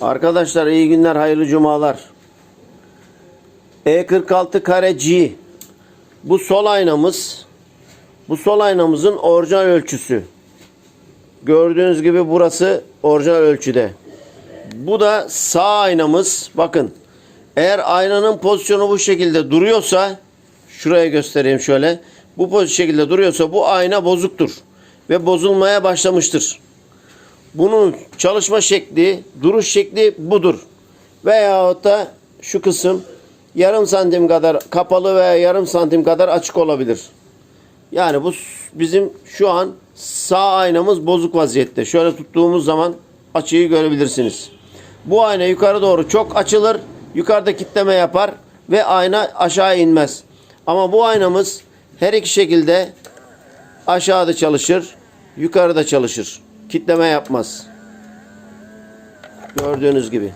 Arkadaşlar iyi günler, hayırlı cumalar. E46 kare G. Bu sol aynamız. Bu sol aynamızın orijinal ölçüsü. Gördüğünüz gibi burası orijinal ölçüde. Bu da sağ aynamız. Bakın. Eğer aynanın pozisyonu bu şekilde duruyorsa şuraya göstereyim şöyle. Bu şekilde duruyorsa bu ayna bozuktur ve bozulmaya başlamıştır. Bunun çalışma şekli, duruş şekli budur. Veyahut da şu kısım yarım santim kadar kapalı veya yarım santim kadar açık olabilir. Yani bu bizim şu an sağ aynamız bozuk vaziyette. Şöyle tuttuğumuz zaman açıyı görebilirsiniz. Bu ayna yukarı doğru çok açılır. Yukarıda kitleme yapar ve ayna aşağı inmez. Ama bu aynamız her iki şekilde aşağıda çalışır, yukarıda çalışır. Kitleme yapmaz. Gördüğünüz gibi.